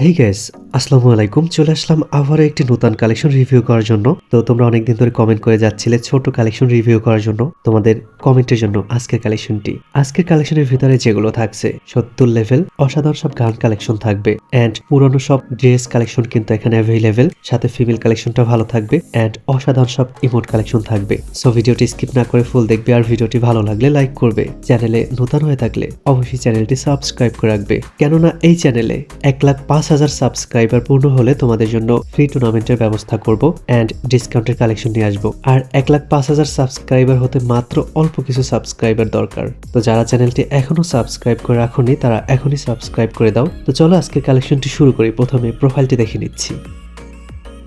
হেই gas আসসালামু আলাইকুম, চলে আসলাম আবারও একটি নতুন কালেকশন রিভিউ করার জন্য। তো তোমরা অনেকদিন ধরে কমেন্ট করে যাচ্ছিলে ছোট কালেকশন রিভিউ করার জন্য। তোমাদের কমেন্টের জন্য আজকের কালেকশনটি আজকের কালেকশনের ভিতরে যেগুলো থাকছে, সত্তর লেভেল অসাধারণ সব গান কালেকশন থাকবে। অ্যান্ড পুরনো সব ড্রেস কালেকশন কিন্তু এখানে অ্যাভেলেবেল সাথে ফিমেল কালেকশনটা ভালো থাকবে। অ্যান্ড অসাধারণ সব ইমোট কালেকশন থাকবে। সো ভিডিওটি স্কিপ না করে ফুল দেখবে আর ভিডিওটি ভালো লাগলে লাইক করবে। চ্যানেলে নতুন হয়ে থাকলে অবশ্যই চ্যানেলটি সাবস্ক্রাইব করে রাখবে। কেননা এই চ্যানেলে এক লাখ পাঁচ হাজার সাবস্ক্রাইবার পূর্ণ হলে তোমাদের জন্য ফ্রি টুর্নামেন্টের ব্যবস্থা করব অ্যান্ড ডিসকাউন্টের কালেকশন নিয়ে আসব। আর এক লাখ পাঁচ হাজার সাবস্ক্রাইবার হতে মাত্র অল্প কিছু সাবস্ক্রাইবার দরকার। তো যারা চ্যানেলটি এখনও সাবস্ক্রাইব করে রাখোনি, তারা এখনই সাবস্ক্রাইব করে দাও। তো চলো আজকের কালেকশনটি শুরু করি। প্রথমে প্রোফাইলটি দেখে নিচ্ছি।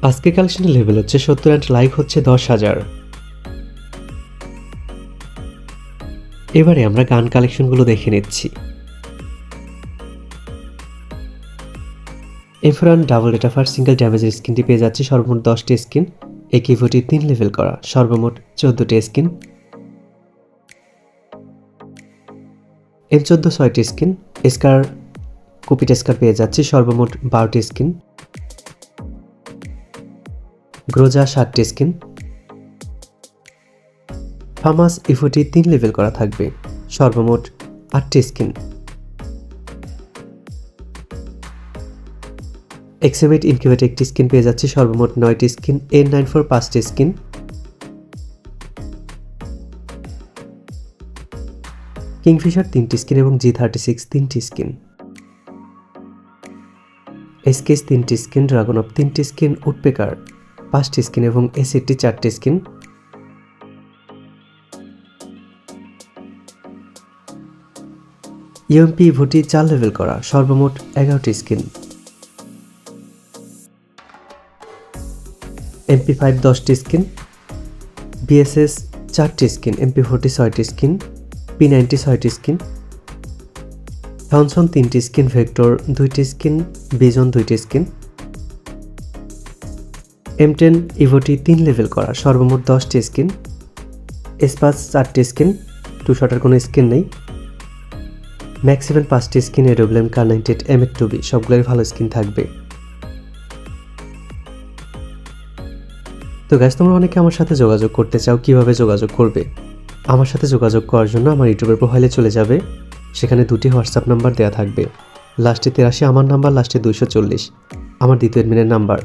আজকে কালেকশনের লেভেল হচ্ছে সত্তর অ্যান্ড লাইক হচ্ছে দশ হাজার। এবারে আমরা গান কালেকশনগুলো দেখে নিচ্ছি। এফরান ডাবল ডেটাফার সিঙ্গেল ড্যামেজের স্কিনটি পেয়ে যাচ্ছে সর্বমোট দশটি স্কিন এই কিভোটি তিন লেভেল করা, সর্বমোট চোদ্দটি স্কিন এম চোদ্দ ছয়টি স্কিন স্কার কুপিট স্কার পেয়ে যাচ্ছে সর্বমোট বারোটি স্কিন গ্রোজা ষাটটি স্কিন ফামাস ইফোটি তিন লেভেল করা থাকবে, সর্বমোট আটটি স্কিন এক্সেমেট ইনকিউবেট একটি স্কিন পেয়ে যাচ্ছে, সর্বমোট নয়টি স্কিন এন নাইন ফোর পাঁচটি স্কিন কিংফিশার তিনটি স্কিন এবং জি থার্টি সিক্স তিনটি স্কিন এসকেস তিনটি স্কিন ড্রাগন অফ তিনটি স্কিন উডপেকার পাঁচটি স্কিন এবং এসিটি চারটি স্কিন ইউএমপি ভোটি চার লেভেল করা, সর্বমোট এগারোটি স্কিন এমপি ফাইভ দশটি স্কিন বিএসএস চারটি স্কিন এমপি ফোরটি ছয়টি স্কিন পি নাইনটি ছয়টি স্কিন থনসন তিনটি স্কিন ভেক্টর দুইটি স্কিন বিজন দুইটি স্কিন। এম টেন ইভোটি তিন লেভেল করা, সর্বমোট দশটি স্কিন এসপাস চারটি স্কিন টু শটার কোনো স্কিন নেই। ম্যাক্সিমাম পাঁচটি skin AWM Kar ninety eight M two B সবগুলোই ভালো স্কিন থাকবে। তো গ্যাস তোমরা অনেকে আমার সাথে যোগাযোগ করতে চাও, কীভাবে যোগাযোগ করবে? আমার সাথে যোগাযোগ করার জন্য আমার ইউটিউবের প্রোফাইলে চলে যাবে। সেখানে দুটি হোয়াটসঅ্যাপ নাম্বার দেওয়া থাকবে। লাস্টে তেরাশি, আমার নাম্বার লাস্টে দুইশো চল্লিশ। আমার দ্বিতীয় এডমিনের নাম্বার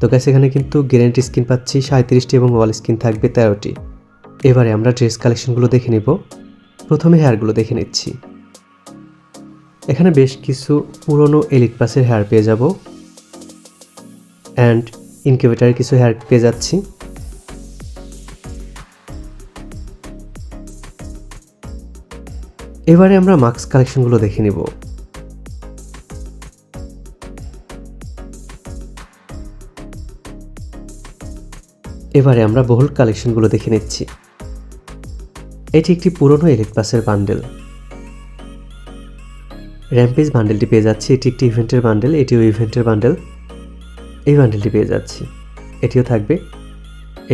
তো গ্যাস এখানে কিন্তু গ্যারেন্টি স্কিন পাচ্ছি, সাঁত্রিশটি এবং ওয়াল স্কিন থাকবে তেরোটি। এবারে আমরা ড্রেস কালেকশনগুলো দেখে নেব। প্রথমে হেয়ারগুলো দেখে নিচ্ছি। এখানে বেশ কিছু পুরনো এলিট পাসের হেয়ার পেয়ে যাব। অ্যান্ড ইনকিউবেটারের কিছু হেয়ার পেয়ে যাচ্ছি। এবারে আমরা মাস্ক কালেকশনগুলো দেখে নিব। এবারে আমরা বহুল কালেকশনগুলো দেখে নিচ্ছি। এটি একটি পুরনো এলিট পাসের বান্ডেল র্যাম্পেজ বান্ডেলটি পেয়ে যাচ্ছি। এটি একটি ইভেন্টের বান্ডেল এটিও ইভেন্টের বান্ডেল এই বান্ডেলটি পেয়ে যাচ্ছি। এটিও থাকবে।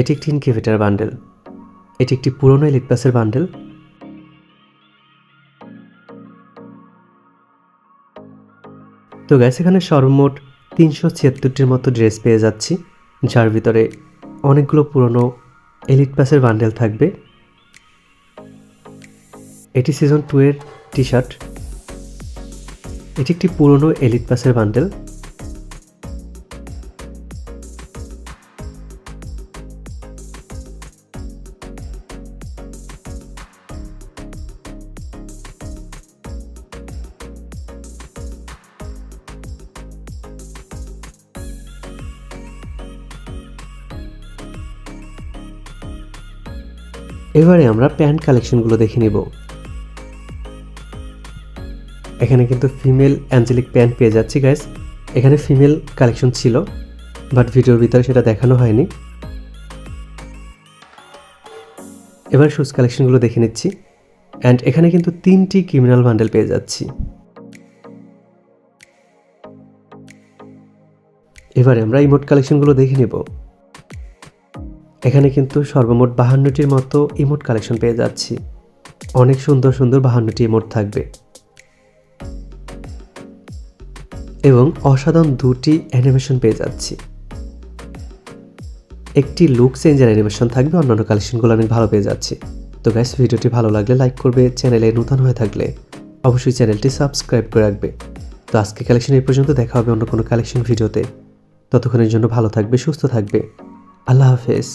এটি একটি ইনকিউবেটার বান্ডেল এটি একটি পুরনো এলিট পাসের বান্ডেল তো গ্যাস এখানে সর্বমোট তিনশো ছিয়াত্তরটির মতো ড্রেস পেয়ে যাচ্ছি, যার ভিতরে অনেকগুলো পুরনো এলিট পাসের বান্ডেল থাকবে। এটি সিজন টু এর টি শার্ট এটি একটি পুরনো এলিট পাসের বান্ডেল এবারে আমরা প্যান্ট কালেকশনগুলো দেখে নিব। এখানে কিন্তু ফিমেল অ্যাঞ্জেলিক প্যান্ট পেয়ে যাচ্ছি গাইস এখানে ফিমেল কালেকশন ছিল বাট ভিডিওর ভিতরে সেটা দেখানো হয়নি। এবার শুজ কালেকশনগুলো দেখে নিচ্ছি অ্যান্ড এখানে কিন্তু তিনটি ক্রিমিনাল বান্ডেল পেয়ে যাচ্ছি। এবারে আমরা ইমোট কালেকশনগুলো দেখে নেব। এখানে কিন্তু সর্বমোট বাহান্নটির মতো ইমোট কালেকশন পেয়ে যাচ্ছি। অনেক সুন্দর সুন্দর বাহান্নটি ইমোট থাকবে। এবং অসাধারণ দুটি অ্যানিমেশন পেয়ে যাচ্ছি। একটি লুক চেঞ্জের অ্যানিমেশন থাকবে, অন্যান্য কালেকশনগুলো অনেক ভালো পেয়ে যাচ্ছি। তো গ্যাস ভিডিওটি ভালো লাগলে লাইক করবে চ্যানেলে নতুন হয়ে থাকলে অবশ্যই চ্যানেলটি সাবস্ক্রাইব করে রাখবে। তো আজকে কালেকশন এই পর্যন্ত, দেখা হবে অন্য কোনো কালেকশন ভিডিওতে ততক্ষণের জন্য ভালো থাকবে, সুস্থ থাকবে। আল্লাহ হাফেজ।